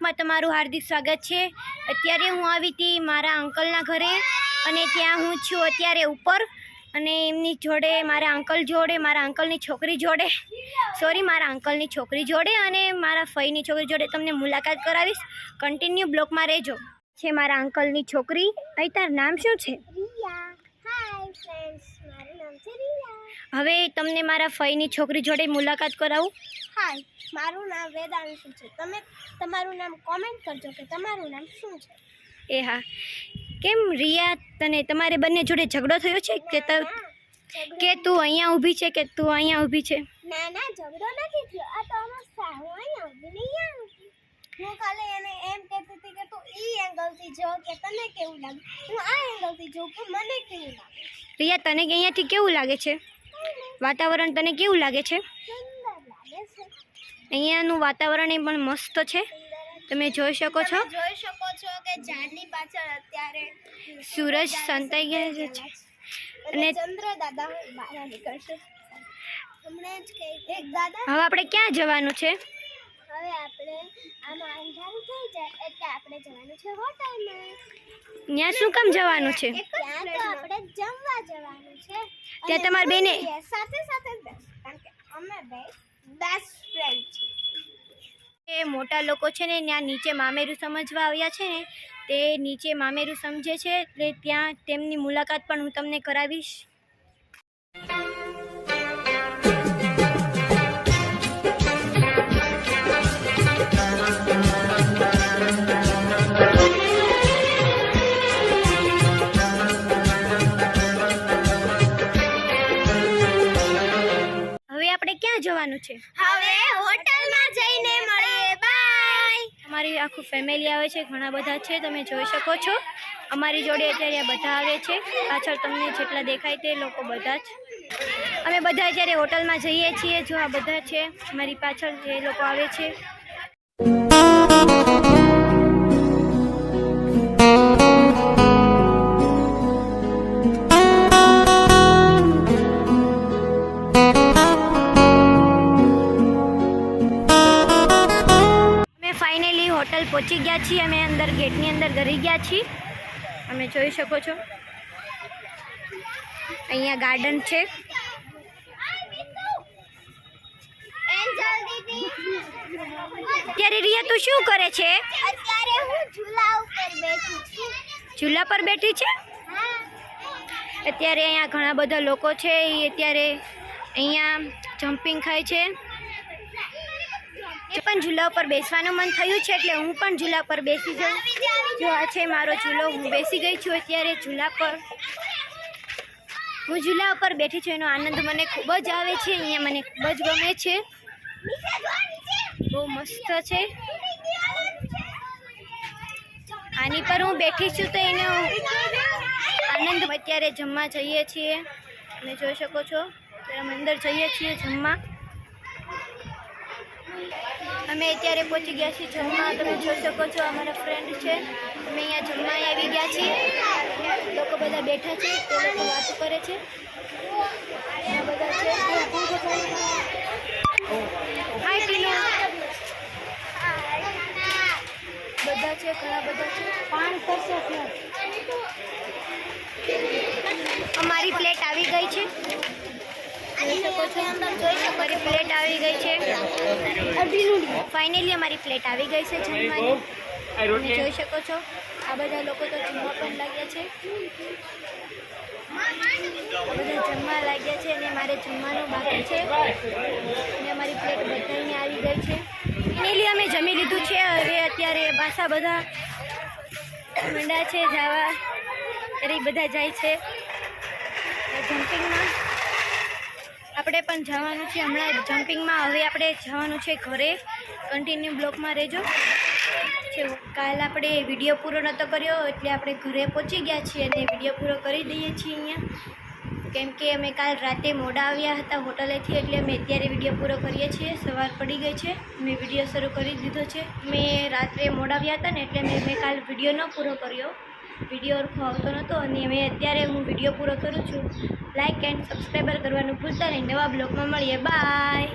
બ્લોકમાં તમારું હાર્દિક સ્વાગત છે. અત્યારે હું આવી હતી મારા અંકલના ઘરે અને ત્યાં હું છું અત્યારે ઉપર અને એમની જોડે મારા અંકલ જોડે મારા અંકલની છોકરી જોડે. સોરી મારા અંકલની છોકરી જોડે અને મારા ફઈની છોકરી જોડે તમને મુલાકાત કરાવીશ. કન્ટિન્યુ બ્લોકમાં રહેજો. છે મારા અંકલની છોકરી. અહીં તાર નામ શું છે? હવે તમને મારા ફઈની છોકરી જોડે મુલાકાત કરાવું. હાય મારું નામ વેદાંશ છે? તમે તમારું નામ કોમેન્ટ કરજો કે તમારું નામ શું છે? એ હા. કેમ રિયા તને તમારે બંને જોડે ઝઘડો થયો છે કે કે તું અહીંયા ઊભી છે કે તું અહીંયા ઊભી છે? ના ના ઝઘડો નથી થયો. આ તો અમે સાહુ અહીંયા ઊભી નહીં હું કાલે એને એમ કહેતી હતી કે તું ઈ એંગલથી જો કે તને કેવું લાગે. હું આ એંગલથી જોઉં કે મને કેવું લાગે? રિયા તને અહીંયાથી કેવું લાગે છે? વાતાવરણ તને કેવું લાગે છે? અહીંયાનું વાતાવરણ એ પણ મસ્ત છે. તમે જોઈ શકો છો. જોઈ શકો છો કે ઝાડની પાછળ અત્યારે સૂરજ સંતાઈ ગયા છે. અને ચંદ્ર દાદા બહાર નીકળશે. હમણાં જ એક દાદા હવે આપણે ક્યાં જવાનું છે? હવે આપણે આમાં અંધારું થઈ જાય એટલે આપણે જવાનું છે હોટલમાં. ત્યાં શું કામ જવાનું છે? ત્યાં તો આપણે જમવા જવાનું છે. ત્યાં તમાર બેને- સાથે સાથે જ કારણ કે અમે બે બેસ્ટ ફ્રેન્ડ છે. એ મોટા લોકો છે ને ત્યાં નીચે મામેરું સમજવા આવ્યા છે ને, તે નીચે મામેરું સમજે છે, એટલે ત્યાં તેમની મુલાકાત પણ હું તમને કરાવીશ. છે. હવે હોટલમાં જઈને મળીએ. બાય અમારી આખું ફેમિલી આવે છે ઘણા બધા છે તમે જોઈ શકો છો. અમારી જોડે અત્યારે બધા આવે છે. પાછળ તમને જેટલા દેખાય તે લોકો બધા જ. અમે બધા જ્યારે હોટલમાં જઈએ છીએ જો આ બધા છે મારી પાછળ જે લોકો આવે છે. પહોંચી ગયા છીએ. અમે અંદર ગેટની અંદર ઘરી ગયા છીએ. તમે જોઈ શકો છો. અહીંયા ગાર્ડન છે. અત્યારે રિયા તું શું કરે છે? અત્યારે હું ઝૂલા ઉપર બેઠી છું. ચૂલા પર બેઠી છે? અત્યારે અહીંયા ઘણા બધા લોકો છે. એ અત્યારે અહીંયા જમ્પિંગ ખાય છે. એ પણ ઝૂલા ઉપર બેસવાનું મન થયું છે એટલે હું પણ ઝૂલા પર બેસી જાઉં. જો આ છે મારો ઝૂલો, હું બેસી ગઈ છું અત્યારે ઝૂલા પર. હું ઝૂલા ઉપર બેઠી છું, એનો આનંદ મને ખૂબ જ આવે છે, અહીંયા મને ખૂબ જ ગમે છે. બહુ મસ્ત છે. આની પર હું બેઠી છું તો એનો આનંદ, અત્યારે જમવા જઈએ છીએ. તમે જોઈ શકો છો અંદર જઈએ છીએ જમવા. અમે અત્યારે પહોંચી ગયા છીએ જમવા. તમે જોઈ શકો છો અમારા ફ્રેન્ડ છે. અમે અહીંયા જમવા આવી ગયા છીએ. લોકો બધા બેઠા છે તે લોકો વાતો કરે છે. આ બધા છે. બધા છે ઘણા બધા છે. પાણી કરશે અમારી પ્લેટ આવી ગઈ છે. જોઈ શકો છો. અમારી પ્લેટ આવી ગઈ છે. ફાઇનલી અમારી પ્લેટ આવી ગઈ છે જમવાની. તમે જોઈ શકો છો. આ બધા લોકો તો જમવા પણ લાગ્યા છે. બધા જમવા લાગ્યા છે અને મારે જમવાનું બાકી છે. અને અમારી પ્લેટ બધાને આવી ગઈ છે. ફાઇનલી અમે જમી લીધું છે. હવે અત્યારે પાછા બધા મંડા છે જવા ત્યારે બધા જાય છે. જમ્પિંગમાં આપણે પણ જવાનું છે હમણાં જમ્પિંગમાં હવે આપણે જવાનું છે ઘરે. કન્ટિન્યુ બ્લોકમાં રહેજો. છે કાલ આપણે વીડિયો પૂરો નહોતો કર્યો એટલે આપણે ઘરે પહોંચી ગયા છીએ અને વીડિયો પૂરો કરી દઈએ છીએ અહીંયા. કેમ કે અમે કાલ રાતે મોડા આવ્યા હતા હોટલેથી એટલે અમે અત્યારે વીડિયો પૂરો કરીએ છીએ. સવાર પડી ગઈ છે. મેં વીડિયો શરૂ કરી દીધો છે. મેં રાત્રે મોડા આવ્યા હતા ને એટલે મેં મેં કાલ વીડિયો ન પૂરો કર્યો. વીડિયો આવતો નહોતો અને મેં અત્યારે હું વીડિયો પૂરો કરું છું. લાઇક એન્ડ સબસ્ક્રાઈબર કરવાનું ભૂલતા નહીં. નવા બ્લોગમાં મળીએ. બાય